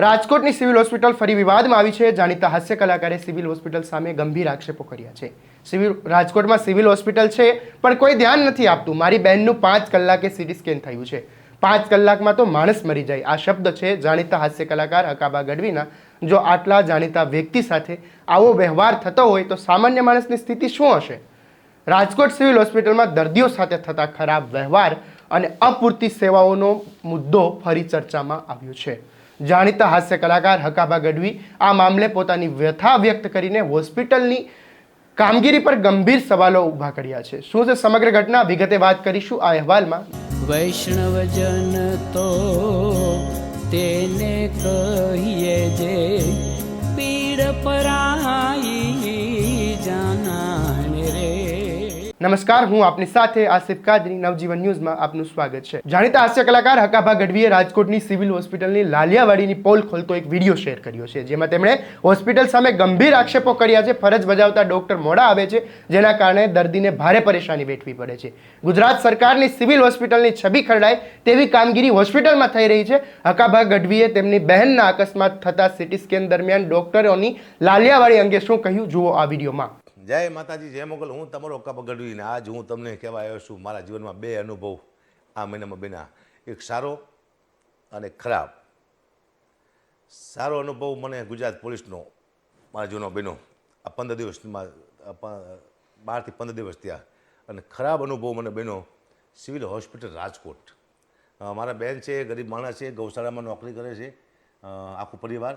રાજકોટની civil hospital ફરી વિવાદમાં આવી છે. જાણીતા હાસ્ય કલાકારે સિવિલ હોસ્પિટલ સામે ગંભીર આક્ષેપો કર્યા છે. સિવિલ, રાજકોટમાં સિવિલ હોસ્પિટલ છે, પણ કોઈ ધ્યાન નથી આપતું. મારી બહેનનું પાંચ કલાકે સીટી સ્કેન થયું છે. પાંચ કલાકમાં તો માણસ મરી જાય. આ શબ્દ છે જાણીતા હાસ્ય કલાકાર હકાબા ગઢવીના. જો આટલા જાણીતા વ્યક્તિ સાથે આવો વ્યવહાર થતો હોય તો સામાન્ય માણસની સ્થિતિ શું હશે? રાજકોટ સિવિલ હોસ્પિટલમાં દર્દીઓ સાથે થતા ખરાબ વ્યવહાર અને અપૂરતી સેવાઓનો મુદ્દો ફરી ચર્ચામાં આવ્યો છે. જાણીતા હાસ્ય કલાકાર હકાબા ગઢવી આ મામલે પોતાની વ્યથા વ્યક્ત કરીને હોસ્પિટલની કામગીરી પર ગંભીર સવાલો ઊભા કર્યા છે. શું છે સમગ્ર ઘટના? વિગતે વાત કરીશું આ અહેવાલમાં. વૈષ્ણવજન તો તેને કહીએ જે નમસ્કાર, હું આપની સાથે આસિફ કાદરી, નવજીવન ન્યૂઝમાં આપનું સ્વાગત છે. જાણીતા હાસ્ય કલાકાર હકાભા ગઢવીએ રાજકોટની સિવિલ હોસ્પિટલની લાલિયાવાડીની પોલ ખોલતો એક વીડિયો શેર કર્યો છે, જેમાં તેમણે હોસ્પિટલ સામે ગંભીર આક્ષેપો કર્યા છે, ફરજ બજાવતા ડોક્ટર મોડા આવે છે, જેના કારણે દર્દીને ભારે પરેશાની વેઠવી પડે છે. ગુજરાત સરકારની સિવિલ હોસ્પિટલની છબી ખરડાય તેવી કામગીરી હોસ્પિટલમાં થઈ રહી છે. હકાભા ગઢવીએ તેમની બહેનના અકસ્માત થતા સિટી સ્કેન દરમિયાન ડોક્ટરોની લાલિયાવાડી અંગે શું કહ્યું, જુઓ આ વિડીયોમાં. જય માતાજી, જય મોગલ. હું તમારો કપ ગઢવીને આજ હું તમને કહેવા આવ્યો છું, મારા જીવનમાં બે અનુભવ આ મહિનામાં બેના એક સારો અને ખરાબ. સારો અનુભવ મને ગુજરાત પોલીસનો, મારા જીવનો બન્યો. આ પંદર દિવસમાં બારથી પંદર દિવસ થયા. અને ખરાબ અનુભવ મને બન્યો સિવિલ હોસ્પિટલ રાજકોટ. મારા બેન છે, ગરીબ માણસ છે, ગૌશાળામાં નોકરી કરે છે. આખું પરિવાર.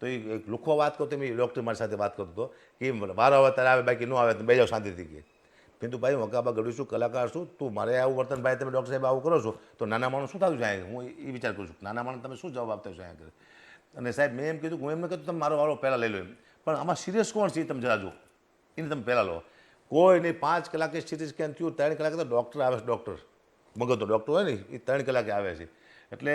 તો એ એક લુખો વાત કરતો, મેં ડૉક્ટર મારી સાથે વાત કરતો કે વારો આવે ત્યારે આવે, બાકી ન આવે, તો બે જાઓ શાંતિથી કે. પિન્તુ ભાઈ, હું હકાબા ગઢવી છું, કલાકાર છું, તું મારે આવું વર્તન, ભાઈ, તમે ડૉક્ટર સાહેબ આવું કરો છો, તો નાના માણસ શું થતું છે અહીંયા? હું એ વિચાર કરું છું, નાના માણસ તમે શું જવાબ આપતા છો અહીંયા અને સાહેબ, મેં એમ કીધું, હું એમ ન કીધું, તમે મારો વારો પહેલાં લઈ લો એમ. પણ આમાં સિરિયસ કોણ છે એ તમે જરા જો એને તમે પહેલાં લો. કોઈ નહીં, પાંચ કલાકે સિટી સ્કેન થયું, ત્રણ કલાકે તો ડૉક્ટર આવે છે, ડૉક્ટર. મગજનો ડૉક્ટર હોય ને, એ ત્રણ કલાકે આવે છે. એટલે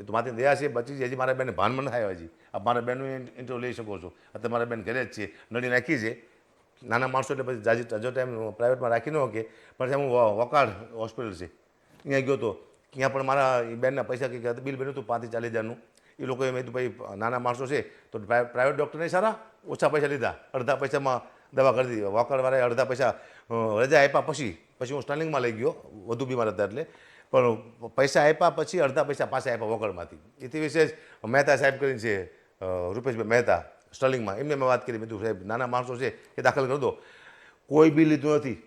એ તો માથી દયા છે, બચી છે, હજી મારા બેન ભાન મને થાય હજી. આ મારા બેનનું ઇન્ટરવ્યુ લઈ શકો છો. અત્યારે મારા બેન ઘરે જ છે. નડી નાખી છે. નાના માણસો એટલે પછી જાજી હજો ટાઈમ પ્રાઇવેટમાં રાખી ન શકે. પણ હું વકાળ હોસ્પિટલ છે. ત્યાં ગયો તો. ત્યાં પણ મારા બેનના પૈસા કંઈક બિલ બન્યું હતું પાંત્રીસ ચાલીસ હજારનું. એ લોકોએ મેં ભાઈ, નાના માણસો છે, તો પ્રાઇ- પ્રાઇવેટ ડૉક્ટરને સારા? ઓછા પૈસા લીધા. અડધા પૈસામાં દવા કરી દીધી. વોકરવાળાએ અડધા પૈસા રજા આપ્યા પછી. પછી હું સ્ટાલિંગમાં લઈ ગયો. વધુ બીમાર હતા એટલે. પણ પૈસા આપ્યા પછી અડધા પૈસા પાછા આપ્યા વગરમાંથી. એથી વિશેષ મહેતા સાહેબ કરીને છે રૂપેશભાઈ મહેતા, સ્ટર્લિંગમાં. એમને મેં વાત કરી, મેં સાહેબ, નાના માણસો છે, એ દાખલ કરી દો. કોઈ બિલ લીધું નથી.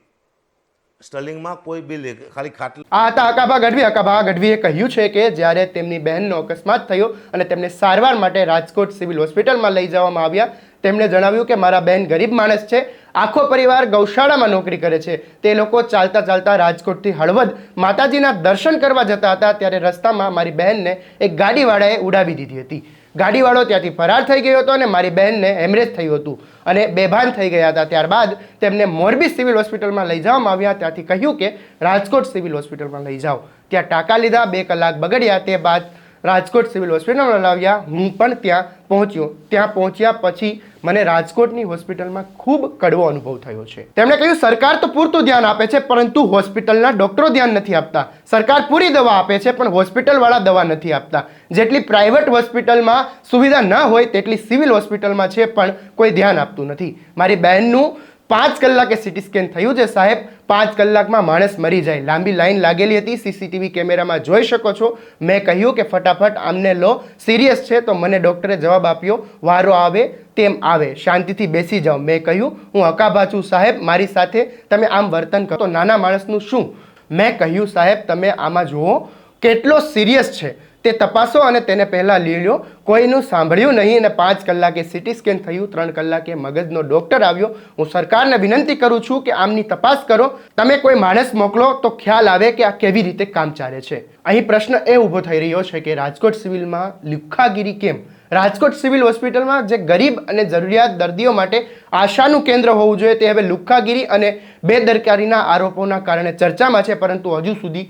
સ્ટર્લિંગમાં કોઈ બિલ ખાલી ખાટલા. આ હતા અકાભા ગઢવી. અકાભા ગઢવીએ કહ્યું છે કે જ્યારે તેમની બહેનનો અકસ્માત થયો અને તેમને સારવાર માટે રાજકોટ સિવિલ હોસ્પિટલમાં લઈ જવામાં આવ્યા તેમણે જણાવ્યું કે મારા બહેન ગરીબ માણસ છે. આખો પરિવાર ગૌશાળામાં નોકરી કરે છે. તે લોકો ચાલતા ચાલતા રાજકોટથી હળવદ માતાજીના દર્શન કરવા જતા હતા ત્યારે રસ્તામાં મારી બહેનને એક ગાડીવાળાએ ઉડાવી દીધી હતી. ગાડીવાળો ત્યાંથી ફરાર થઈ ગયો હતો અને મારી બહેનને હેમરેજ થયું હતું અને બેભાન થઈ ગયા હતા. ત્યારબાદ તેમને મોરબી સિવિલ હોસ્પિટલમાં લઈ જવામાં આવ્યા. ત્યાંથી કહ્યું કે રાજકોટ સિવિલ હોસ્પિટલમાં લઈ જાઓ. ત્યાં ટાંકા લીધા, બે કલાક બગડ્યા. તે બાદ રાજકોટ સિવિલ હોસ્પિટલમાં લાવ્યા. હું પણ ત્યાં પહોંચ્યો. ત્યાં પહોંચ્યા પછી મને રાજકોટની હોસ્પિટલમાં ખૂબ કડવો અનુભવ થયો છે. તેમણે કહ્યું, સરકાર તો પૂરતું ધ્યાન આપે છે, પરંતુ હોસ્પિટલના ડોક્ટરો ધ્યાન નથી આપતા. સરકાર પૂરી દવા આપે છે, પણ હોસ્પિટલવાળા દવા નથી આપતા. જેટલી પ્રાઇવેટ હોસ્પિટલમાં સુવિધા ન હોય, તેટલી સિવિલ હોસ્પિટલમાં છે, પણ કોઈ ધ્યાન આપતું નથી. મારી બહેનનું પાંચ કલાકે સિટી સ્કેન થયું છે, સાહેબ. પાંચ કલાકમાં માણસ મરી જાય. લાંબી લાઈન લાગેલી હતી. સીસીટીવી કેમેરામાં જોઈ શકો છો. મેં કહ્યું કે ફટાફટ આમને લો. સિરિયસ છે, તો મને ડૉક્ટરે જવાબ આપ્યો, વારો આવે તેમ આવે. શાંતિથી બેસી જાઓ. મેં કહ્યું, હું હકાભા છું. સાહેબ, મારી સાથે તમે આમ વર્તન કરો. તો નાના માણસનું શું? મેં કહ્યું, સાહેબ, તમે આમાં જુઓ, કેટલો સિરિયસ છે. તે તપાસો અને તેને પહેલાં લઈ લો. કોઈનું સાંભળ્યું નહીં અને પાંચ કલાકે સિટી સ્કેન થયું, ત્રણ કલાકે મગજનો ડૉક્ટર આવ્યો. હું સરકારને વિનંતી કરું છું કે આમની તપાસ કરો. તમે કોઈ માણસ મોકલો તો ખ્યાલ આવે કે આ કેવી રીતે કામ ચાલે છે. અહીં પ્રશ્ન એ ઊભો થઈ રહ્યો છે કે રાજકોટ સિવિલમાં લુખ્ખાગીરી કેમ? રાજકોટ સિવિલ હોસ્પિટલમાં જે ગરીબ અને જરૂરિયાત દર્દીઓ માટે આશાનું કેન્દ્ર હોવું જોઈએ તે હવે લુખ્ખાગીરી અને બેદરકારીના આરોપોના કારણે ચર્ચામાં છે, પરંતુ હજુ સુધી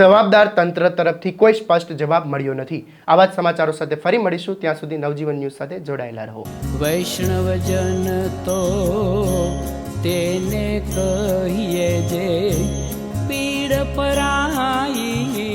જવાબદાર તંત્ર તરફથી કોઈ સ્પષ્ટ જવાબ મળ્યો નથી. આવા જ સમાચારો સાથે ફરી મળીશું. ત્યાં સુધી નવજીવન ન્યૂઝ સાથે જોડાયેલા રહો. વૈષ્ણવજન તો તેને કહીએ જે પીડ પરાઈ